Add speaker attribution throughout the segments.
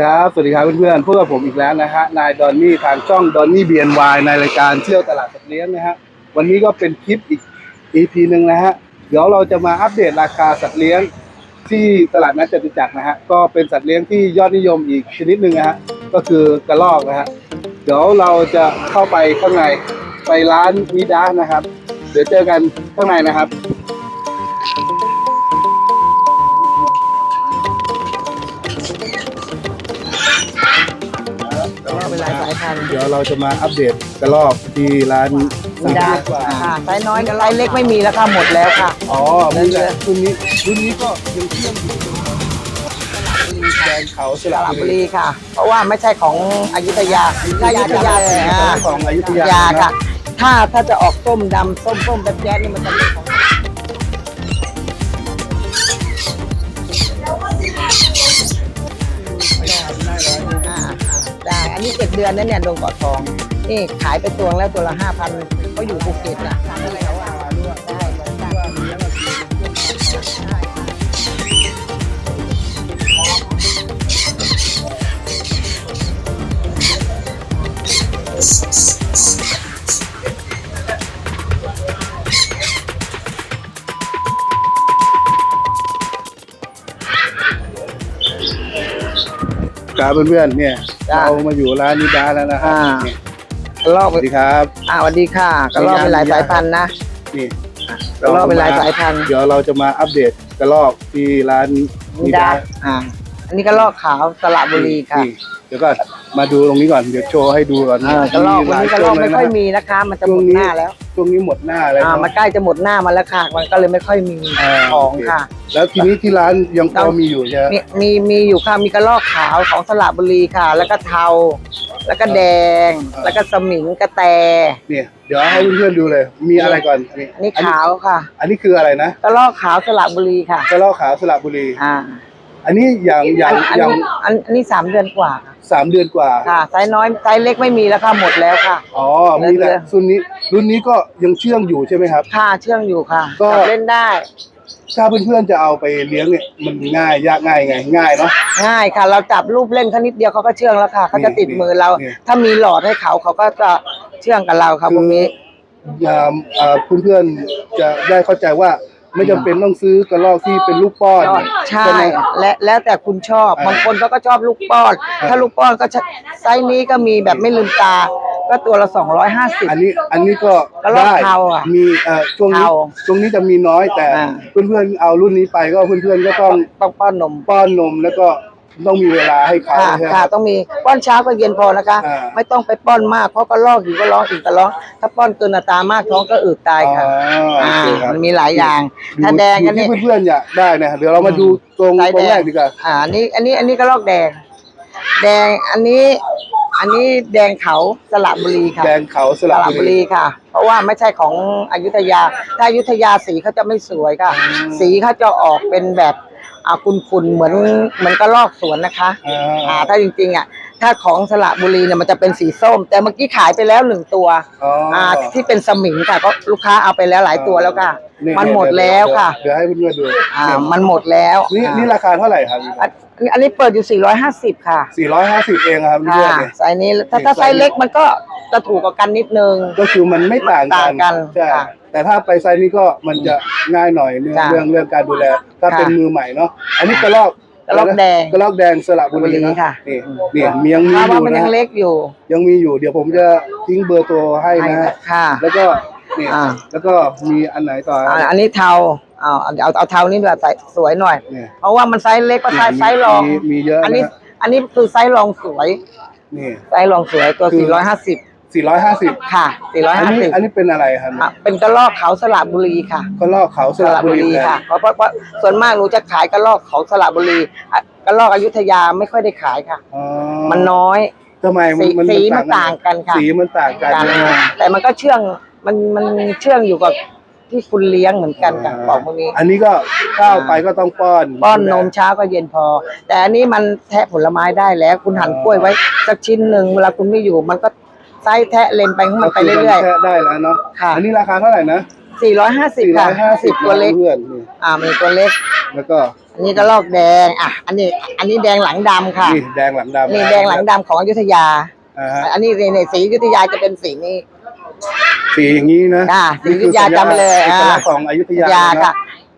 Speaker 1: ครับ สวัสดีครับเพื่อนๆพวกกับผมอีกแล้วนะฮะ นายดอนนี่ทางช่องดอนนี่บีเอ็นวในรายการเที่ยวตลาดสัตว์เลี้ยงนะฮะ วันนี้ก็เป็นคลิปอีก EP หนึ่งนะฮะ เดี๋ยวเราจะมาอัปเดตราคาสัตว์เลี้ยงที่ตลาดนัดจตุจักรนะฮะ ก็เป็นสัตว์เลี้ยงที่ยอดนิยมอีกชนิดหนึ่งนะฮะ ก็คือกระรอกนะฮะ เดี๋ยวเราจะเข้าไปข้างในไปร้านมิดานะครับ เดี๋ยวเจอกันข้างในนะครับ
Speaker 2: เดี๋
Speaker 1: ยวเราจะมาอัปเดตกระรอกที่ร้าน
Speaker 2: มีดาค่ะไซส์น้อยกับไซส์เล็กไม่มีแล้วค่ะหมดแล้วค่ะ
Speaker 1: อ๋อมีแต่รุ่นนี้รุ่นนี้ก็ยังเชื่อมอยู่แดงเขาส
Speaker 2: ส
Speaker 1: ระ
Speaker 2: ระ
Speaker 1: บุ
Speaker 2: บุ
Speaker 1: รี
Speaker 2: รีค่ะ เพราะว่าไม่ใช่ของอยุธยาถ้าอยุธยาอ่า
Speaker 1: ของอยุธ
Speaker 2: ยายาค่ะ ถ้าถ้าจะออกส้มดำส้มส้มแบบแจ๊ดนี่มันจะเป็นของ เดือนนั่นเนี่ยดงเกาะทอง นี่ขายไปตัวแล้วตัวละห้าพันเขาอยู่ภูเก็ตอะทำอะไรเขาอะได้ได้
Speaker 1: ครับเพื่อนๆเนี่ย เรามาอยู่ร้านนิดาแล้วนะครั
Speaker 2: อ่า
Speaker 1: นี่
Speaker 2: กระลอก
Speaker 1: สวัสดีครับ
Speaker 2: อ่าสวัสดีค่ะกระลอกเป็นหลายสายพันธุ์นะ
Speaker 1: นี่
Speaker 2: กระรอกเป็นหลายสายพันธุ์
Speaker 1: เดี๋ยวเราจะมาอัปเดตกระรอกที่ร้านนิดา
Speaker 2: อ่า อันนี้กระลอกขาวสระบุรีค่ะ
Speaker 1: นี่เดี๋ยวก็มาดูตรงนี้ก่อนเดี๋ยวโชว์ให้ดูก่อน
Speaker 2: อ่ากระลอกวันนี้กระลอกไม่ค่อยมีนะคะ มันจะหมดหน้าแล้ว
Speaker 1: ช่วงนี้หมดหน้าแล้ว
Speaker 2: อ่ามันใกล้จะหมดหน้ามาแล้วค่ะ มันก็เลยไม่ค่อยมีาของ
Speaker 1: โเค่ะ แล้วทีนี้ที่ร้านยังพอมีอยู่ใช่ไหม
Speaker 2: มีมีมีอยู่ค่ะมีกระลอกขาวของสระบุรีค่ะ แล้วก็เทาแล้วก็แดง แล้วก็สมิงกระแต
Speaker 1: เนี่ย เดี๋ยวให้เพื่อนๆดูเลย มีอะไรก่อนอันนี้
Speaker 2: อันนี้ขาวค่ะ
Speaker 1: อันนี้คืออะไรนะ
Speaker 2: กระลอกขาวสระบุรีค่ะ
Speaker 1: กระรอกขาวสระบุรี
Speaker 2: อ่า
Speaker 1: อันนี้อย่างอย่าง
Speaker 2: อัน
Speaker 1: อย่าง
Speaker 2: นี้อันอันนี้สามเดือนกว่าค่ะ
Speaker 1: สามเดือนกว่า
Speaker 2: ค่ะไซส์น้อยไซส์เล็กไม่มีแล้วค่ะหมดแล้วค่ะ
Speaker 1: อ๋อมีแต่
Speaker 2: เรื่อย
Speaker 1: รุ่นนี้รุ่นนี้ก็ยังเชื่องอยู่ใช่ไหมครับ
Speaker 2: ค่ะเชื่องอยู่ค่ะ
Speaker 1: ก็
Speaker 2: จับเล่นได้
Speaker 1: ถ้าเพื่อนๆจะเอาไปเลี้ยงเนี่ยมันง่ายยากง่ายไงง่ายเนาะ
Speaker 2: ง่ายค่ะ เราจับรูปเล่นเขานิดเดียวเขาก็เชื่องแล้วค่ะเขาจะติดมือเรา
Speaker 1: นี่
Speaker 2: ถ้ามีหลอดให้เขาเขาก็จะเชื่องกับเราค่ะพวกนี้
Speaker 1: ยามเอ่อเพื่อนๆจะได้เข้าใจว่า ไม่จำเป็นต้องซื้อกระรอกที่เป็นลูกป้อน
Speaker 2: ใช่
Speaker 1: ไหม
Speaker 2: และแล้วแต่คุณชอบ
Speaker 1: อ่า
Speaker 2: บางคนเขาก็ชอบลูกป้อน
Speaker 1: อ่า
Speaker 2: ถ้าลูกป้อนก็จะไซส์นี้ก็มีแบบไม่ลืมตา ก็ตัวละ250
Speaker 1: อันนี้อันนี้ก็
Speaker 2: กระรอก
Speaker 1: ได้
Speaker 2: เทาอะ
Speaker 1: มีเอ่อช่วงนี้
Speaker 2: เทา
Speaker 1: ช่วงนี้จะมีน้อยแต่
Speaker 2: อ่า
Speaker 1: เพื่อนๆเอารุ่นนี้ไปก็เพื่อนๆก็ต้อง
Speaker 2: ต้องป้อนนม
Speaker 1: ป้อนนมแล้วก็ ต้องมีเวลาให้เขา
Speaker 2: ค่ะ
Speaker 1: ใช่ไหม
Speaker 2: ค่ะต้องมีป้อนเช้าก็เย็นพอนะคะ
Speaker 1: อ่า
Speaker 2: ไม่ต้องไปป้อนมากเพราะก็ลอกอยู่ก็ร้องอีกก็ร้อง ถ้าป้อนเกินอัตรามากท้องก็อืดตายค่ะ
Speaker 1: อ๋อโอ
Speaker 2: อ่า
Speaker 1: เคครับ
Speaker 2: มันมีหลายอย่าง
Speaker 1: ดู
Speaker 2: ถ้าแดงกัน
Speaker 1: ดู
Speaker 2: นี่
Speaker 1: ที่เพื่อนๆอยากได้นะเดี๋ยวเรามาดูตรง
Speaker 2: สาย
Speaker 1: ตร
Speaker 2: แด
Speaker 1: งแรกดีกว่า
Speaker 2: อ่าอันนี้ อันนี้ อันนี้ก็ลอกแดง แดง อันนี้ อันนี้แดงเขาสระบุรีค่ะ
Speaker 1: แดงเขาส
Speaker 2: ส
Speaker 1: ระ
Speaker 2: ระ
Speaker 1: บุ
Speaker 2: บุ
Speaker 1: รี
Speaker 2: รีค่ะ เพราะว่าไม่ใช่ของอยุธยา ถ้าอยุธยาสีเขาจะไม่สวยค่ะ
Speaker 1: อืม
Speaker 2: สีเขาจะออกเป็นแบบ อ่าคุณๆเหมือนเหมือนกระลอกสวนนะคะ
Speaker 1: อ่
Speaker 2: อ่าาถ้าจริงๆอะ ถ้าของสระบุรีเนี่ยมันจะเป็นสีส้ม แต่เมื่อกี้ขายไปแล้วหนึ่งตัว
Speaker 1: อ๋ออ
Speaker 2: อ่าที่เป็นสมิงค่ะก็ลูกค้าเอาไปแล้วหลายตัวแล้วค่ะ
Speaker 1: นี่
Speaker 2: มันหมดแล้วค่ะ
Speaker 1: เดี๋ยวให้เพื่อนๆดู
Speaker 2: อ่า มันหมดแล้ว
Speaker 1: นี่
Speaker 2: อ่า
Speaker 1: นี่ราคาเท่าไหร่ครับ
Speaker 2: อันอันนี้เปิดอยู่ 450 ค่ะ
Speaker 1: 450เองครับเพื่อนๆ
Speaker 2: ค่ะ
Speaker 1: เนี่ย
Speaker 2: ไซส์นี้ถ้า
Speaker 1: นี่
Speaker 2: ถ้าไซ
Speaker 1: ไซส์
Speaker 2: ส์เล็กมันก็จะถูกกว่ากันนิดนึง
Speaker 1: ก็คือมันไม่ต่าง
Speaker 2: ต่างกัน
Speaker 1: ใช่
Speaker 2: ค่ะ
Speaker 1: แต่ถ้าไปไซส์นี้ก็มันจะง่ายหน่อยเรื่อง
Speaker 2: ค่ะ
Speaker 1: เรื่องเรื่องการดูแลถ้า
Speaker 2: ค่ะ
Speaker 1: เป็นมือใหม่เนาะอันนี้กระรอก
Speaker 2: กระรอกแดง
Speaker 1: กระรอกแดงสระบุรี
Speaker 2: บุรี
Speaker 1: นะ
Speaker 2: ค่ะ
Speaker 1: นี่นี่มียังมี
Speaker 2: เพราะ
Speaker 1: อ
Speaker 2: ว่า
Speaker 1: ยู่
Speaker 2: มัน
Speaker 1: นะ
Speaker 2: ยังเล็กอยู่
Speaker 1: ยังมีอยู่ เดี๋ยวผมจะทิ้งเบอร์โทรให้นะฮะ
Speaker 2: ค่ะ
Speaker 1: แล้วก็นี่
Speaker 2: อ่า
Speaker 1: แล้วก็มีอันไหนต่อ
Speaker 2: อ่าอันนี้เทาเอาเอาเอาเอาเทานี่แบบใส่สวยหน่อย
Speaker 1: เนี่ย
Speaker 2: เพราะว่ามันไซส์เล็กก็ไซส์ไซส์รอง
Speaker 1: มีมีเยอะ
Speaker 2: อันนี้
Speaker 1: นะ
Speaker 2: อันนี้คือไซส์รองสวย
Speaker 1: นี่
Speaker 2: ไซส์รองสวยตัว
Speaker 1: คือ
Speaker 2: 450
Speaker 1: 450
Speaker 2: ค่ะ
Speaker 1: อันนี้อัน
Speaker 2: 450
Speaker 1: นี้เป็นอะไรครับ
Speaker 2: อะเป็นกระรอกเขาสระบุรีค่ะ
Speaker 1: ก็ลอกเขาส
Speaker 2: ส
Speaker 1: ระ
Speaker 2: ระ
Speaker 1: บุ
Speaker 2: บุ
Speaker 1: รี
Speaker 2: รี
Speaker 1: แทน
Speaker 2: ค่ะเพราะเพราะเพราะส่วนมากหนูจะขายกระรอกของสระบุรีอะกระรอกอยุธยาไม่ค่อยได้ขายค่ะ
Speaker 1: อ๋อ
Speaker 2: มันน้อย
Speaker 1: ทำไมมัน
Speaker 2: สี
Speaker 1: มัน
Speaker 2: สีมันต่างกันค่ะ
Speaker 1: สีมันต่างกัน
Speaker 2: กัน
Speaker 1: นะฮะ
Speaker 2: แต่มันก็เชื่องมันมันเชื่องอยู่กับที่คุณเลี้ยงเหมือนกันค่ะบอกพวกนี้
Speaker 1: อันนี้ก็ข้าวไปก็ต้องป้อน
Speaker 2: ป้อนนมเช้าก็เย็นพอ แต่อันนี้มันแทะผลไม้ได้แล้ว คุณหั่นกล้วยไว้สักชิ้นหนึ่งเวลาคุณไม่อยู่มันก็ ไส้แทะเลนไปของมันไปเรื่อย
Speaker 1: ๆ ได้แล้วเนาะ
Speaker 2: ค่ะ
Speaker 1: อันนี้ราคาเท่าไหร่นะ
Speaker 2: ๆ450ค่ะ
Speaker 1: 450
Speaker 2: 10ตัวเล็ก
Speaker 1: เพื่อนนี่
Speaker 2: อ่ามีตัวเล็ก
Speaker 1: แล้วก็
Speaker 2: อันนี้ก็ลอกแดง อะ อันนี้ อันนี้แดงหลังดำค่ะ
Speaker 1: นี่แดงหลังดำ
Speaker 2: นี่แดงหลังดำของอยุธยา
Speaker 1: อ่าฮะ
Speaker 2: อันนี้ในสีอยุธยาจะเป็นสีนี้
Speaker 1: สีอย่างนี้นะ
Speaker 2: อ่าสีอยุธยาจำไปเลย
Speaker 1: เอก
Speaker 2: อ่า
Speaker 1: ลักษณ์ของอยุธยา
Speaker 2: อยา
Speaker 1: นะ
Speaker 2: ค่ะ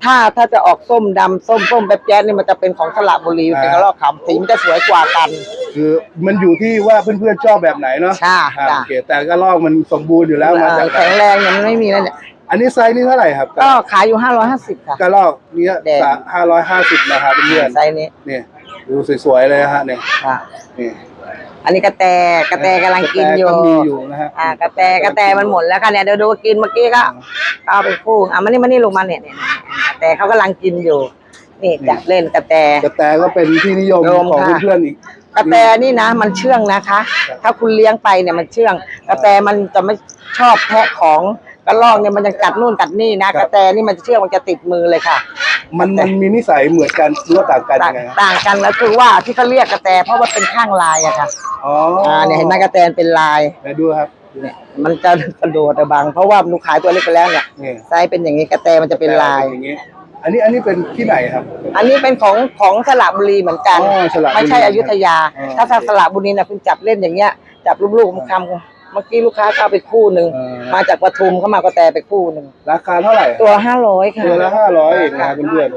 Speaker 2: ถ้าถ้าจะออกส้มดำส้มส้มแบบแจ๊ดนี่มันจะเป็นของสระบุรี
Speaker 1: อ่า
Speaker 2: เป็นกระรอกขำสีมันจะสวยกว่ากัน
Speaker 1: คือมันอยู่ที่ว่าเพื่อนๆชอบแบบไหนเนาะ
Speaker 2: ใช่
Speaker 1: อ่า
Speaker 2: จ้ะ
Speaker 1: โอเคแต่ก็ลอกมันสมบูรณ์อยู่แล้วมาจาก
Speaker 2: แข็งแรงเนี่ยมันไม่มีแล้วเนี่ย
Speaker 1: อันนี้ไซส์นี่เท่าไหร่ครับ
Speaker 2: ก็ขายอยู่ห้าร้อยห้าสิบค่ะ
Speaker 1: กระลอกเนี้ย
Speaker 2: แดง
Speaker 1: ห้าร้อยห้าสิบนะครับเพื่อน
Speaker 2: ไซส์นี้
Speaker 1: ๆนี่ดูสวยๆเลยนะฮะเนี่ย
Speaker 2: ค่ะ
Speaker 1: นี่
Speaker 2: อันนี้กระแตกระแตกำลังกินอยู่
Speaker 1: กระแตมีอยู่นะฮะ
Speaker 2: อ่ากระแตกระแตมันหมดแล้วค่ะเนี่ยเดี๋ยวดูกินเมื่อกี้ก็เอาไปคู่อะมันนี่มันนี่ลงมาเนี่ยเนี่ยกระแตเขากำลังกินอยู่นี่จับเล่นกระแต
Speaker 1: กระแตก็เป็นที่นิยม
Speaker 2: นิยม
Speaker 1: ของ
Speaker 2: ค่ะ
Speaker 1: เพื่อนๆอีก
Speaker 2: กระแตนี่นะ มันเชื่องนะคะ
Speaker 1: ครับ
Speaker 2: ถ้าคุณเลี้ยงไปเนี่ยมันเชื่อง กระแตมันจะไม่ชอบแทะของ กระรอกเนี่ยมันจะกัดนู่นกัดนี่นะกระแตนี่มันจะเชื่องมันจะติดมือเลยค่ะ
Speaker 1: มันมันมีนิสัยเหมือนกันหรือว่าต่างกัน
Speaker 2: ต่า
Speaker 1: ยังงไงครับ
Speaker 2: ต่างกันแล้วคือว่าที่เขาเรียกกระแตเพราะว่าเป็นข้างลายอะค่ะ
Speaker 1: อ๋อ
Speaker 2: อ่าเนี่ยเห็นไหมกระแตเป็นลาย
Speaker 1: ไหนดูครับ
Speaker 2: เนี่ยมันจะกระโดดอะบางเพราะว่าหนูขายตัวเล็กไปแล้วเนี่ย
Speaker 1: นี่
Speaker 2: ไซส์เป็นอย่างนี้กระแตมันจะเป็นลาย
Speaker 1: อย่างนี้อันนี้อันนี้เป็นที่ไหนครับ
Speaker 2: อันนี้เป็นของของสระบุรีเหมือนกัน
Speaker 1: อ๋อสระบุรี
Speaker 2: ไม่ใช่อยุธยา
Speaker 1: อ๋อ
Speaker 2: ถ้าถ้าสระบุรีนะคุณจับเล่นอย่างเงี้ย จับลูกๆคำ เมื่อกี้ลูกค้าก็เอาไปคู่หนึ่ง
Speaker 1: เออ
Speaker 2: มาจากปทุมเขามากระแตไปคู่หนึ่ง
Speaker 1: ราคาเท่าไหร่
Speaker 2: ตัวห้าร้อยค่ะ
Speaker 1: ตัวละห้าร้อยเองนะครับเพื่อน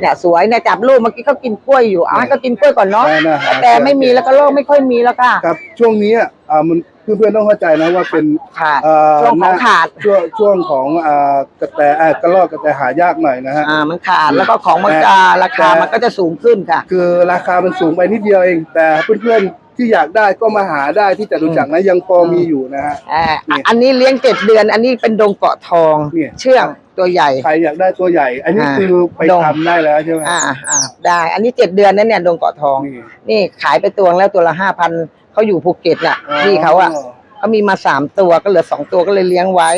Speaker 2: เนี่ยสวยเนี่ยจับลูกเมื่อกี้เขากินกล้วยอยู่เอาให้เขากินกล้วยก่อนเนาะ
Speaker 1: ได้นะ
Speaker 2: กระแตไม่มีแล้วก็โลกไม่ค่อยมีแล้วค่ะ
Speaker 1: ๆครับช่วงนี้อ่ามัน เพื่อนๆต้องเข้าใจนะว่าเป็น
Speaker 2: ขาด
Speaker 1: เอ่อ
Speaker 2: ช่วงของขาด
Speaker 1: ช่วงช่วงของอ่ากระแตอ่ากระรอกกระแตหายากหน่อยนะฮะ
Speaker 2: อ่ามันขาดแล้วก็ของมันจะราคามันก็จะสูงขึ้นค่ะ
Speaker 1: คือราคามันสูงไปนิดเดียวเอง แต่เพื่อนๆที่อยากได้ก็มาหาได้ที่จตุจักรนะยังพอมีอยู่นะฮะ
Speaker 2: อ่า
Speaker 1: นี่
Speaker 2: อันนี้เลี้ยงเจ็ดเดือน อันนี้เป็นดงเกาะทอง
Speaker 1: เนี่ย
Speaker 2: เชื่องตัวใหญ่
Speaker 1: ใครอยากได้ตัวใหญ่ อันนี้
Speaker 2: อ่า
Speaker 1: คือไป
Speaker 2: ดง
Speaker 1: ทำได้แล้วใช่ไหม
Speaker 2: อ่าอ่าได้ อันนี้เจ็ดเดือนนั่นเนี่ยดงเกาะทอง
Speaker 1: นี่
Speaker 2: นี่ขายไปตัวแล้วตัวละห้าพัน เขาอยู่ภูเก็ตน่ะพี่เขาอะเขามีมาสามตัวก็เหลือสองตัวก็เลยเลี้ยงไว้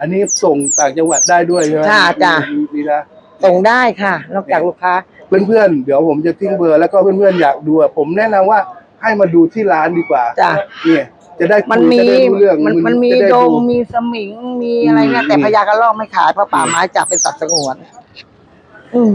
Speaker 1: อันนี้ส่งต่างจังหวัดได้ด้วยใช่ไหม
Speaker 2: จ้าจ้า
Speaker 1: มีมีนะ
Speaker 2: ส่งได้ค่ะ นอกจากลูกค้า
Speaker 1: เพื่อนๆ เดี๋ยวผมจะทิ้งเบอร์แล้วก็เพื่อนๆอยากดูอะผมแนะนำว่าให้มาดูที่ร้านดีกว่า
Speaker 2: จ้ะ
Speaker 1: เนี่ย จะได้คุย
Speaker 2: มันมี
Speaker 1: จะได้รู้เรื่อง
Speaker 2: มันมันมี
Speaker 1: จะได
Speaker 2: งมีสมิงมีอะไรเงี้ย
Speaker 1: อืม
Speaker 2: แต่พญากระรอกไม่ขายเพราะป่าไม้จับเป็นสัตว์สงวน อืม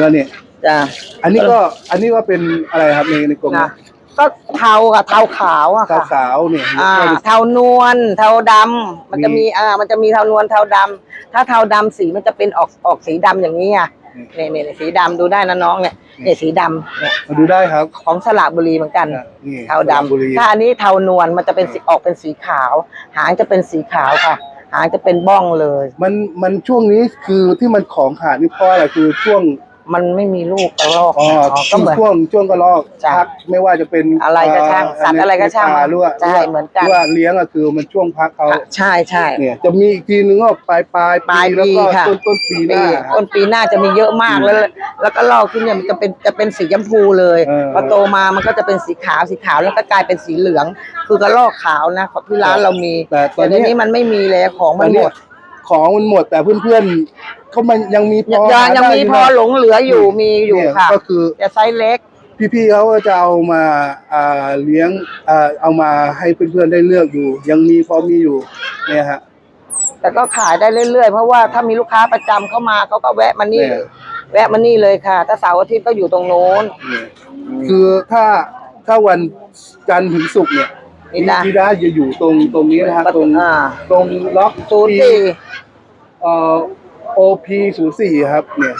Speaker 1: แล้วเนี่ย
Speaker 2: จ้ะ
Speaker 1: อันนี้ก็อันนี้ก็เป็นอะไรครับในในกรม
Speaker 2: นะ ก็เทากับเทาขาวอะ
Speaker 1: ขาว
Speaker 2: ค่ะ
Speaker 1: ขาวๆเนี่ย
Speaker 2: อ่า
Speaker 1: ก็
Speaker 2: เทานวลเทาดำมันจะมีอ่ามันจะมีเทานวลเทาดำถ้าเทาดำสีมันจะเป็นออกออกสีดำอย่างนี้อะเนี่ยเนี่ยเนี่ยสีดำดูได้นะน้องเนี่ยเนี่ยสีดำเนี่ย
Speaker 1: มาดูได้ครับ
Speaker 2: ของสระบุรีเหมือนกัน
Speaker 1: นี่
Speaker 2: เทาดำ
Speaker 1: บุรี
Speaker 2: ถ้าอันนี้เทานวลมันจะเป็นสีออกเป็นสีขาว หางจะเป็นสีขาวค่ะ หางจะเป็นบ้องเลย
Speaker 1: มันมันช่วงนี้คือที่มันของขาดนี่เพราะอะไรคือช่วง
Speaker 2: มันไม่มีลูกกระรอก
Speaker 1: อ๋อ
Speaker 2: อ๋อก็เหมือน
Speaker 1: ช่วงช่วงกระรอก
Speaker 2: จ้ะ
Speaker 1: พักไม่ว่าจะเป็น
Speaker 2: อะไรก็ช่างสัตว์อะไรก็ช่าง
Speaker 1: หรือว่า
Speaker 2: ใช่เหมือนกัน
Speaker 1: หรือว่าเลี้ยงอะคือมันช่วงพักเขา
Speaker 2: อะใช่ใช่
Speaker 1: เนี่ยจะมีอีกทีนึงก็ปลายปลาย
Speaker 2: ปลายปี
Speaker 1: แล้วก็
Speaker 2: ค่ะ
Speaker 1: ต้นต้นปีห
Speaker 2: ปี
Speaker 1: น้า
Speaker 2: ต้นปีหน้าจะมีเยอะมากแล้ว แล้วก็ลอกขึ้นเนี่ยมันจะเป็นจะเป็นสีชมพูเลย
Speaker 1: เออ
Speaker 2: พอโตมามันก็จะเป็นสีขาวสีขาวแล้วก็กลายเป็นสีเหลือง คือกระลอกขาวนะของที่ร้านเรามี
Speaker 1: แต่ตอ
Speaker 2: แต่
Speaker 1: น
Speaker 2: เดี๋ยว
Speaker 1: นี้
Speaker 2: นี้มันไม่มีแล้วของ
Speaker 1: ต
Speaker 2: มั
Speaker 1: อน
Speaker 2: นหม
Speaker 1: เนี้ย
Speaker 2: ด
Speaker 1: ของมันหมดแต่เพื่อนๆ เขามันยังมีพ
Speaker 2: ยัง
Speaker 1: อ
Speaker 2: ยัง
Speaker 1: หา
Speaker 2: ยัง
Speaker 1: ได้
Speaker 2: มี
Speaker 1: ยู่
Speaker 2: พอ
Speaker 1: นะ
Speaker 2: หลงเหลืออยู่มีอยู่
Speaker 1: เนี่ย
Speaker 2: ค่ะ
Speaker 1: ก็คือ
Speaker 2: แต่ไซส์เล็ก
Speaker 1: พี่ๆเขาก็จะเอามาอ่าเลี้ยงอ่าเอามาให้เพื่อนๆได้เลือกอยู่ ยังมีพอมีอยู่เนี่ยฮะ
Speaker 2: แต่ก็ขายได้เรื่อยๆ เพราะว่าถ้ามีลูกค้าประจำเข้ามาเขาก็แวะมานี่
Speaker 1: เนี่ย
Speaker 2: แวะมานี่เลยค่ะ ถ้าเสาร์อาทิตย์ก็อยู่ตรงโน้น
Speaker 1: เนี่ยคือถ้าถ้าวันจันทร์ถึงศุกร์เนี่ย
Speaker 2: นี่นะ
Speaker 1: พี่ดาจะอยู่ตรงตรงนี้นะฮะตรง
Speaker 2: อ่า
Speaker 1: ตรงล็อก
Speaker 2: ศูนย์สี่
Speaker 1: เอ่อ OP ศูนย์สี่ครับเนี่ย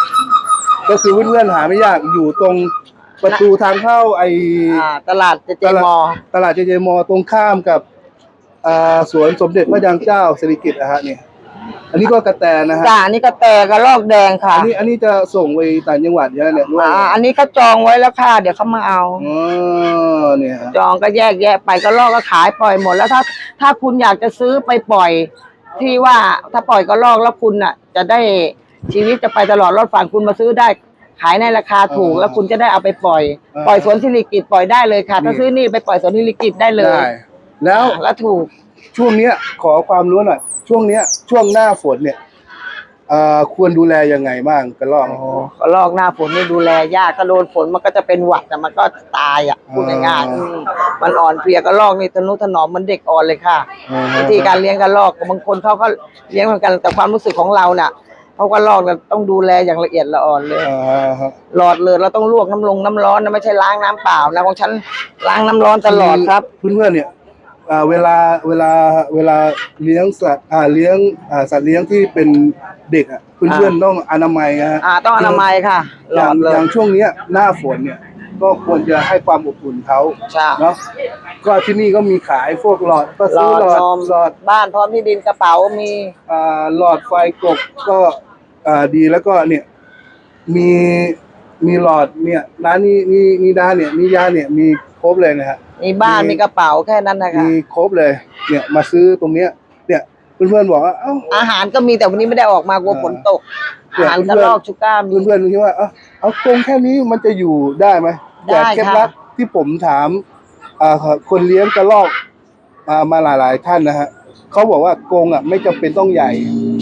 Speaker 1: ก็คือเพื่อนๆหาไม่ยากอยู่ตรงประตูทางเข้าไอ
Speaker 2: อ่าตลาดเจเจ
Speaker 1: ตลาด
Speaker 2: มอ
Speaker 1: ตลาดเจเจมอตรงข้ามกับอ่าสวนสมเด็จพระยางเจ้าสิริกิติ์นะฮะเนี่ยอันนี้ก็กระแตนะฮะ
Speaker 2: จ้าอันนี้ก็แตกระลอกแดงค่ะ
Speaker 1: อันนี้อันนี้จะส่งไปต่างจังหวัดเยอะเนี่ยด้วย
Speaker 2: อ่าอันนี้ก็จองไว้แล้วค่ะ เดี๋ยวเขามาเอา
Speaker 1: อ๋อเนี่ยฮะ
Speaker 2: จองก็แยกแยะไปก็ลอกก็ขายปล่อยหมดแล้วถ้า ถ้าคุณอยากจะซื้อไปปล่อย ที่ว่าถ้าปล่อยก็ลอกแล้วคุณอะ จะได้ชีวิตจะไปตลอดรอดฝั่งคุณมาซื้อได้ ขายในราคาถูก แล้วคุณจะได้เอาไปปล่อย ปล่อยสวนสิริกิตปล่อยได้เลยค่ะ ถ้าซื้อนี่ไปปล่อยสวนสิริกิตได้เลย
Speaker 1: ได้แล้ว
Speaker 2: แล้วถูก
Speaker 1: ช่วงเนี้ยขอความรู้หน่อยช่วงเนี้ยช่วงหน้าฝนเนี่ยเอ่อควรดูแลยังไงบ้างกระรอก
Speaker 2: ก็ลอกหน้าฝนนี่ดูแลยากถ้าโดนฝนมันก็จะเป็นหวัดแต่มันก็ตายอะพูดง่ายๆอืมมันอ่อนเพลียก็ลอกนี่ทนุถนอมเหมันเด็กอ่อนเลยค่ะ
Speaker 1: อ่าฮะ
Speaker 2: วิธีการเลี้ยงกระลอกบางคนเขาก็เลี้ยงเหมือนกันแต่ความรู้สึกของเราเนี่ยเพราะว่าลอกเราต้องดูแลอย่างละเอียดละอ่อนเลย
Speaker 1: อ่าฮะ
Speaker 2: หลอดเลยเราต้องลวกน้ำลงน้ำร้อนนะไม่ใช่ล้างน้ำเปล่านะของฉันล้างน้ำร้อนตลอดครับ
Speaker 1: เพื่อนๆเนี่ยอ่า เวลาเวลาเวลาเลี้ยงสัตว์อ่าเลี้ยงอ่าสัตว์เลี้ยงที่เป็นเด็กอะเพื่อนๆต้องอนามัยนะฮะ
Speaker 2: อ่าต้องอนามัยค่ะห
Speaker 1: อ
Speaker 2: ล
Speaker 1: ย่า
Speaker 2: องดเล
Speaker 1: อยย่างช่วงเนี้ยหน้าฝนเนี่ยก็ควรจะให้ความอบอุ่นเขา
Speaker 2: ใช่
Speaker 1: เนาะก็ที่นี่ก็มีขายพวกหลอดก็
Speaker 2: หล
Speaker 1: ซื้อ
Speaker 2: อด
Speaker 1: หลอด
Speaker 2: นม
Speaker 1: หลอด
Speaker 2: บ้านพร้อมที่ดินกระเป๋ามี
Speaker 1: อ่าหลอดไฟกบก็อ่าดีแล้วก็เนี่ยมี มีหลอดเนี่ยร้านนี้นี่นี่ด้านเนี่ยนี่ย่าเนี่ยมีครบเลยนะฮะ
Speaker 2: มีบ้าน
Speaker 1: มี
Speaker 2: มีกระเป๋าแค่นั้นนะคะ
Speaker 1: มีครบเลย เนี่ยมาซื้อตรงเนี้ย เนี่ยเพื่อนๆบอกว่าเอ้า
Speaker 2: อาหารก็มีแต่วันนี้ไม่ได้ออกมากลัวฝนตก
Speaker 1: เดี๋ยว
Speaker 2: อาหารกระลอกชูก้ามี
Speaker 1: เพื่อนๆคิดว่าเอ้าเอากรงแค่นี้มันจะอยู่ได้ไหม
Speaker 2: ได้
Speaker 1: แต่เคล็ด
Speaker 2: ค่ะ
Speaker 1: ลับที่ผมถามอ่าคนเลี้ยงกระรอกอ่ามาหลายๆท่านนะฮะเขาบอกว่ากรงอะไม่จำเป็นต้องใหญ่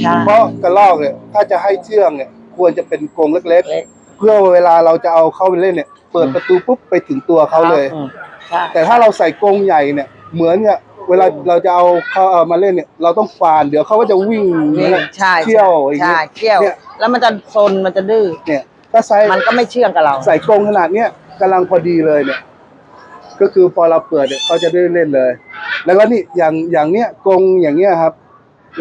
Speaker 2: ใช่
Speaker 1: เพราะกระรอกเนี่ยถ้าจะให้เชื่องเนี่ยควรจะเป็นกรงเล็ก
Speaker 2: เล็ก
Speaker 1: ๆเพื่อเวลาเราจะเอาเข้าไปเล่นเนี่ย เปิดประตูปุ๊บไปถึงตัวเขาเลย
Speaker 2: อืมใช่
Speaker 1: แต่ถ้าเราใส่กรงใหญ่เนี่ย เหมือนเนี่ยเวลาเราจะเอาเขาเอามาเล่นเนี่ย เราต้องฟาน เดี๋ยวเขาก็จะวิ่ง
Speaker 2: นี่
Speaker 1: เนี่ย
Speaker 2: ใช่
Speaker 1: เที่ยวอย่าง
Speaker 2: ใช่
Speaker 1: เงี้ย
Speaker 2: เที่ยว
Speaker 1: เนี่ย
Speaker 2: แล้วมันจะซนมันจะดื้อ
Speaker 1: เนี่ยถ้าใส่
Speaker 2: มันก็ไม่เชื่องกับเรา
Speaker 1: ใส่กรงขนาดเนี้ยกำลังพอดีเลยเนี่ย ก็คือพอเราเปิดเนี่ยเขาจะได้เล่นเลย แล้วก็นี่อย่างอย่างเนี้ยกรงอย่างเนี้ยครับ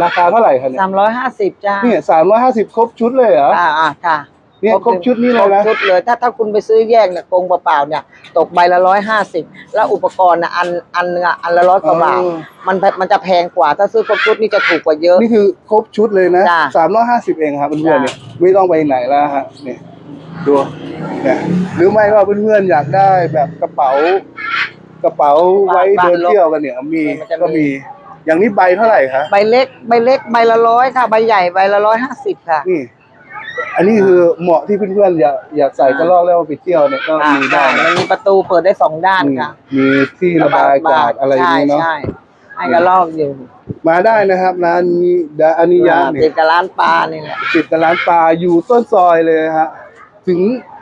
Speaker 1: ราคาเท่าไหร่คะเนี่ย
Speaker 2: สามร้อยห้าสิบจ้า
Speaker 1: เนี่ยสามร้อยห้าสิบครบชุดเลยเหรอ
Speaker 2: อ่าอ่าค่ะ
Speaker 1: เนี่ยครบชุดนี้เลยนะ
Speaker 2: ครบชุดเลย ถ้าถ้าคุณไปซื้อแยกเนี่ยกรงเปล่าๆเนี่ยตกใบละร้อยห้าสิบแล้วอุปกรณ์นะอันอันหนึงอะอันละร้อยกว่าบาท
Speaker 1: เออ
Speaker 2: มันมันจะแพงกว่า ถ้าซื้อครบชุดนี่จะถูกกว่าเยอะ
Speaker 1: นี่คือครบชุดเลยนะ
Speaker 2: จ้ะ
Speaker 1: สามร้อยห้าสิบเองครับเพื่อนๆเนี่ยไม่ต้องไปไหนแล้วฮะเนี่ยดูเนี่ยหรือไม่ว่าเพื่อนๆอยากได้แบบกระเป๋า กระเป๋าไว้เดินเที่ยวกันเนี่ยมี ก็มี อย่างนี้ใบเท่าไหร่คะ
Speaker 2: ใบเล็กใบเล็กใบละร้อยค่ะ ใบใหญ่ใบละร้อยห้าสิบค่ะ
Speaker 1: นี่ อันนี้คือเหมาะที่เพื่อนๆอยากอยากใส่กระรอกแล้วไปเที่ยวเนี่ยก็
Speaker 2: อ่า
Speaker 1: มีได้
Speaker 2: ใช่
Speaker 1: นะ
Speaker 2: มันมีประตูเปิดได้สองด้านค่ะ
Speaker 1: มีที่ระบายอากาศอะไรอย่างนี้เนาะ
Speaker 2: ใช่ใช่ให้กระลอกอยู่
Speaker 1: มาได้นะครับร้านนี้ดาอานิยะ
Speaker 2: ติ
Speaker 1: เนี่
Speaker 2: ด
Speaker 1: ย
Speaker 2: กับร้านปลานี่แหละ
Speaker 1: ติดกับร้านปลาอยู่ต้นซอยเลยฮะถึง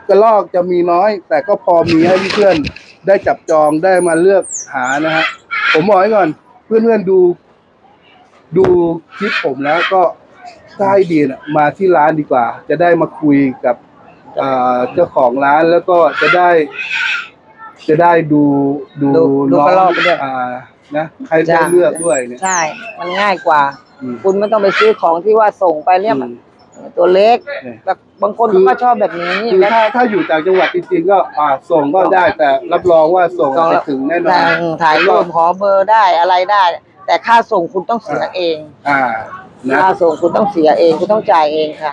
Speaker 1: กระรอกจะมีน้อย แต่ก็พอมีให้เพื่อนๆได้จับจองได้มาเลือกหานะฮะผมบอกไว้ก่อนเพื่อนๆดู ดูคลิปผมแล้วก็ ถ้าให้ดีนะมาที่ร้านดีกว่า จะได้มาคุยกับอ่าเจ้าของร้านแล้วก็จะได้ จะได้ดูดู
Speaker 2: ดูดู
Speaker 1: น้อง
Speaker 2: กระรอกไปด้วย
Speaker 1: อ่านะให้ได้
Speaker 2: จ้ะ
Speaker 1: เลือกด้วยเนี่ย
Speaker 2: ใช่มันง่ายกว่า
Speaker 1: อืม
Speaker 2: คุณไม่ต้องไปซื้อของที่ว่าส่งไปเนี่ยมัน
Speaker 1: อืม
Speaker 2: ตัวเล็ก
Speaker 1: เนี่ย
Speaker 2: แบบบางคน
Speaker 1: คือ
Speaker 2: ก็ชอบแบบนี้
Speaker 1: คือ
Speaker 2: แล้ว
Speaker 1: ถ้าถ้าอยู่ต่างจังหวัดจริงๆก็อ่าส่งก็ได้แต่รับรองว่าส่งไปถึงแน่นอน
Speaker 2: ถ่ายถ่ายรูปขอเบอร์ได้อะไรได้ แต่ค่าส่งคุณต้องเสียเอง
Speaker 1: อ่า นะ
Speaker 2: ค่าส่งคุณต้องเสียเองคุณต้องจ่ายเองค่ะ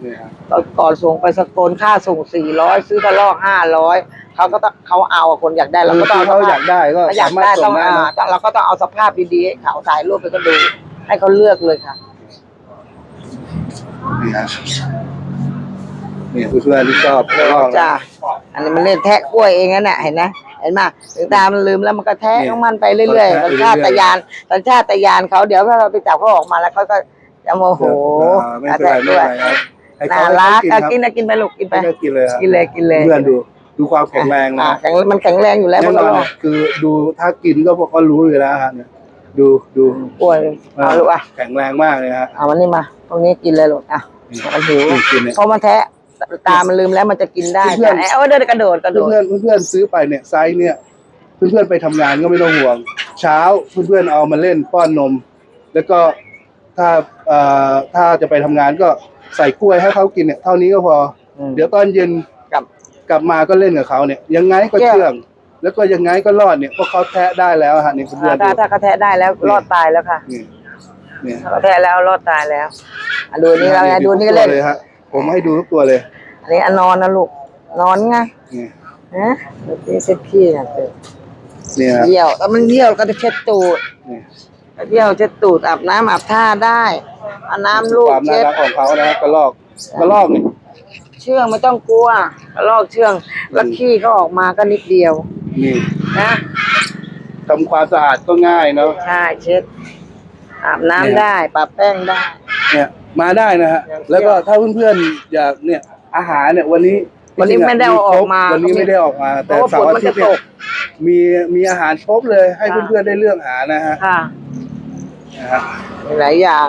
Speaker 1: เนี่ยครับ
Speaker 2: ก่อนก่อนส่งไปสกลค่าส่งสี่ร้อยซื้อกระลอกห้าร้อยเขาก็ต้องเขาเอาอะคนอยากได้เรา
Speaker 1: คือ
Speaker 2: ก็ต้อง
Speaker 1: ที่เขาอยากได้ก็
Speaker 2: เขาอยา
Speaker 1: สากมารถ
Speaker 2: ได้
Speaker 1: ส่
Speaker 2: ต้องง
Speaker 1: ได้
Speaker 2: อ่า
Speaker 1: นะ
Speaker 2: ต้องเราก็ต้องเอาสภาพดีๆให้เขาถ่ายรูปไปก็ดู ให้เขาเลือกเลยค่ะ
Speaker 1: นี่ฮะเนี่ยเพื่อนๆที่ชอบกระรอกนะ
Speaker 2: จ้าอันนี้มันเล่นแทะกล้วยเองนั่นแหละเห็นนะ เห็นไหมถึงตามันลืมแล้วมันก็แทะของมันไปเรื่อยๆสัญชาตญาณสัญชาตญาณเขาเดี๋ยวถ้าเราไปจับเขาออกมาแล้วเขาก็จะโมโห
Speaker 1: อ่าไม่เป็นไร
Speaker 2: แทะ
Speaker 1: ไม่
Speaker 2: ก
Speaker 1: เป็
Speaker 2: ล้
Speaker 1: น
Speaker 2: วย
Speaker 1: ไรครับให้
Speaker 2: น่า
Speaker 1: เขา
Speaker 2: รัก
Speaker 1: ให้
Speaker 2: อะ
Speaker 1: เขา
Speaker 2: กินนะกินไปลูกกินไป
Speaker 1: ให้เขากินเลยครับ
Speaker 2: กินเลยกินเลย
Speaker 1: เพื่อนดูดูความแข็งแรงนะ
Speaker 2: อ่าแข็งมันแข็งแรงอยู่แล้ว
Speaker 1: แน่
Speaker 2: มัน
Speaker 1: น
Speaker 2: ก็
Speaker 1: อน
Speaker 2: รอ
Speaker 1: เนี่ยคือดูถ้ากินก็พวกก็รู้อยู่แล้วฮะเนี่ยดูดู
Speaker 2: กล้วยเอาลูกอะ
Speaker 1: แข็งแรงมากเลยฮะ
Speaker 2: เอามันนี่มา ตรงนี้กินเลยลูกอะมันหิว
Speaker 1: กินกินเนี่ย
Speaker 2: เพราะมันแทะ ตา มันลืมแล้วมันจะกินได้
Speaker 1: เพื่อนๆ
Speaker 2: จ้ะเอ้ยเดินกระโดดกระโดด
Speaker 1: เพื่อนๆเพื่อนๆซื้อไปเนี่ยไซส์เนี่ยเพื่อนๆไปทำงานก็ไม่ต้องห่วง เช้าเพื่อนๆเอามาเล่นป้อนนม แล้วก็ถ้าเอ่อถ้าจะไปทำงานก็ใส่กล้วยให้เขากินเนี่ยเท่านี้ก็พออ
Speaker 2: ม
Speaker 1: เดี๋ยวตอนเย็น
Speaker 2: กับ
Speaker 1: กลับมาก็เล่นกับเขาเนี่ยยังไงก็
Speaker 2: เชื่อ
Speaker 1: เชื่อง แล้วก็ยังไงก็รอดเนี่ยเพราะเขาแทะได้แล้วฮะนี่เพื่
Speaker 2: อ่า
Speaker 1: อนๆ
Speaker 2: ถ้า
Speaker 1: ดู
Speaker 2: ถ้าเขาแทะได้แล้วรอดตายแล้วค่ะ
Speaker 1: นี่เนี่ย
Speaker 2: ถ้าเขาแทะแล้วรอดตายแล้วอะดูนี่เราไงดูนี่ก็เล่น
Speaker 1: ทุตัวเลยฮะ ผมให้ดูทุกตัวเลย
Speaker 2: อันนี้อันนอนนะลูกนอนไง
Speaker 1: นี่
Speaker 2: ฮะเดี๋ยวพี่เช็ดขี้นะเจอ
Speaker 1: เนี่ยฮะ
Speaker 2: เยี่ยวแล้วมันเยี่ยวก็จะเช็ดตูด
Speaker 1: นี่
Speaker 2: เยี่ยวเช็ดตูดอาบน้ำอาบท่าได้เอาน้ำลูก
Speaker 1: ความน่า
Speaker 2: เช็ด
Speaker 1: รักของเขานะฮะกระรอกกระรอกเนี่ย
Speaker 2: เชื่องไม่ต้องกลัวกระลอกเชื่องแล้วขี้เขาออกมาก็นิดเดียว
Speaker 1: นี่
Speaker 2: นะ
Speaker 1: ทำความสะอาดก็ง่ายเนาะ
Speaker 2: ใช่เช็ดอาบน้ำ
Speaker 1: เนี่ย
Speaker 2: ได้ปะแป้งได้
Speaker 1: เนี่ย มาได้นะฮะ
Speaker 2: อย่างเที่ยว
Speaker 1: แล้วก็ถ้าเพื่อนๆอยากเนี่ยอาหารเนี่ยวันนี้
Speaker 2: วันนี้
Speaker 1: จริงๆะ
Speaker 2: ไม่ได้เอาออกมา
Speaker 1: วันนี้ไม่ได้ออกมา แต่
Speaker 2: เพราะว่า
Speaker 1: เสาร์อาทิตย์
Speaker 2: ฝนมันจะ
Speaker 1: เนี่
Speaker 2: ต
Speaker 1: ย
Speaker 2: ก
Speaker 1: มีมีอาหารครบเลย ให้
Speaker 2: ค่ะ
Speaker 1: เพื่อนๆได้เลือกหานะฮะ
Speaker 2: ค่ะ
Speaker 1: นะฮะ
Speaker 2: มีหลายอย่าง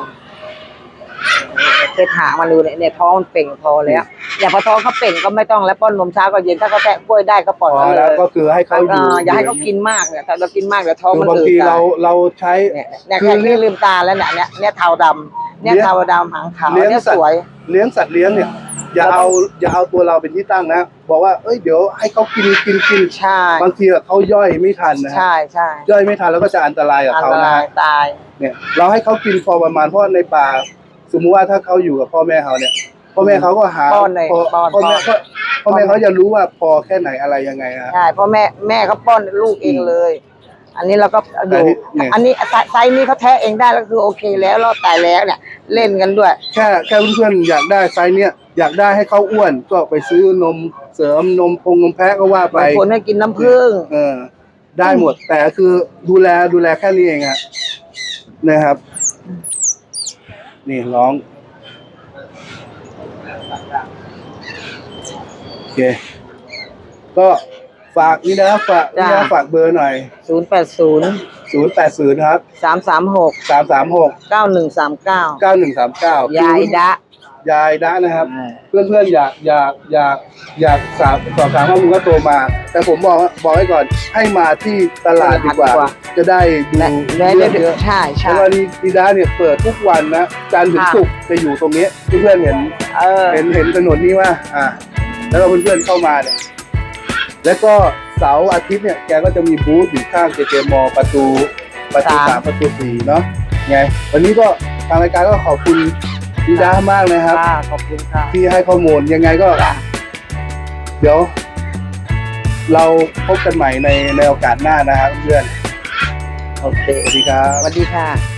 Speaker 2: เช็ดหางมาดูเนี่ยเนี่ยท้องมันเป่งพอแล้ว อย่าพอท้องเขาเป่งก็ไม่ต้องแล้วป้อนนมเช้าก็เย็นถ้าเขาแตะกล้วยได้ก็ปล่อย
Speaker 1: พอ
Speaker 2: เขาเล
Speaker 1: แล้ว
Speaker 2: ย
Speaker 1: ก็คือให้เขาอยู่
Speaker 2: อ่าอย่าให้เขากินมากเนี่ยถ้าเรากินมากเดี๋ยวท้อง
Speaker 1: คื
Speaker 2: มัน
Speaker 1: อบาง
Speaker 2: อืด
Speaker 1: ที
Speaker 2: ได้
Speaker 1: เราเราใช้
Speaker 2: เนี่ยเนี่ย
Speaker 1: คือ
Speaker 2: แค่นี้ลืมตาแล้วเนี่ยเนี่ยเนี่ยเทาดำเนี่ย
Speaker 1: เลี้ยง
Speaker 2: เทาดำหางขาว
Speaker 1: เลี้ยง
Speaker 2: เนี่ย
Speaker 1: สัต
Speaker 2: ส
Speaker 1: ว์
Speaker 2: วย
Speaker 1: เลี้ยงสัตว์เลี้ยงเนี่ย อย่าเอาอย่าเอาตัวเราเป็นที่ตั้งนะ บอกว่าเอ้ยเดี๋ยวให้เขากินกินกิน
Speaker 2: ใช่
Speaker 1: บางทีอะเขาย่อยไม่ทันนะฮะ
Speaker 2: ใช่ใช่
Speaker 1: ย่อยไม่ทันแล้วก็จะอันตรายกับ
Speaker 2: อัน
Speaker 1: เขา
Speaker 2: ต
Speaker 1: นะ
Speaker 2: ราย
Speaker 1: ฮะ
Speaker 2: ตาย
Speaker 1: เนี่ยเราให้เขากินพอประมาณเพราะในป่า สมมุติว่าถ้าเขาอยู่กับพ่อแม่เขาเนี่ย พ่อแม่เขาก็หา
Speaker 2: ป้อนเลย
Speaker 1: พอ
Speaker 2: ป้อน
Speaker 1: พ่อแม่
Speaker 2: ป้อน
Speaker 1: ก็พ่อแม่เขาจะรู้ว่าพอแค่ไหนอะไรยังไงฮะ
Speaker 2: ใช่เพราะแม่แม่เขาป้อนลูกเองเลย อันนี้เราก็
Speaker 1: แต่
Speaker 2: อยู่
Speaker 1: นี่เนี่ย
Speaker 2: อันนี้ไซไซส์นี้เขาแท้เองได้แล้วคือโอเคแล้วเราแต่แล้วเนี่ย เล่นกันด้วย
Speaker 1: แค่แค่เพื่อนๆอยากได้ไซส์เนี้ยอยากได้ให้เขาอ้วนก็ไปซื้อนมเสริมนมพงนมแพะก็ว่าไป
Speaker 2: บางคนให้กินน้ำผึ้ง
Speaker 1: เออ ได้หมด แต่คือดูแลดูแลแค่นี้เองฮะนะครับ นี่ร้อง โอเค ก็ฝากนี่นะฝากนี่นะฝากเบอร์หน่อย
Speaker 2: ศูนย์แปดศูนย์
Speaker 1: ศูนย์แปดศูนย์ครับ
Speaker 2: สามสามหก
Speaker 1: สามสามหก
Speaker 2: เก้าหนึ่งสามเก้า
Speaker 1: เก้าหนึ่งสามเก้ายา
Speaker 2: ยดะ
Speaker 1: ยายดะนะครับเพื่อนเพื่อนๆอยากอยากอยากอยากสอบสอบถามข้อมูลก็โทรมา แต่ผมบอกว่าบอกไว้ก่อนให้มาที่ตลาดดีกว่า
Speaker 2: ดีกว่า
Speaker 1: จะได้ดู
Speaker 2: และและ
Speaker 1: เรื่อง
Speaker 2: และ
Speaker 1: เยอะ
Speaker 2: ใช่
Speaker 1: เพ
Speaker 2: ใช่
Speaker 1: ราะว่าดีด้าเนี่ยเปิดทุกวันนะจันทร์ถึง
Speaker 2: ค่ะ
Speaker 1: ศุกร์จะอยู่ตรงนี้เพื่อนๆเห็น
Speaker 2: เออ
Speaker 1: เห็นเห็นถนนนี้ว่าอ่า แล้วก็เพื่อนๆเข้ามาเนี่ย แล้วก็เสาร์อาทิตย์เนี่ย แกก็จะมีบูธอยู่ข้างเจเจมอประตู ประตู
Speaker 2: สาม
Speaker 1: สามประตูสี่เนาะ ไง วันนี้ก็ทางรายการก็ขอบคุณ ดีด้ามากนะครับ
Speaker 2: ค่ะขอบคุณค่ะ
Speaker 1: ที่ให้ข้อมูลยังไงก็ เดี๋ยว เราพบกันใหม่ในในโอกาสหน้านะครับเพื่อน
Speaker 2: โอเค
Speaker 1: สวัสดีครับ
Speaker 2: สวัสดีค่ะ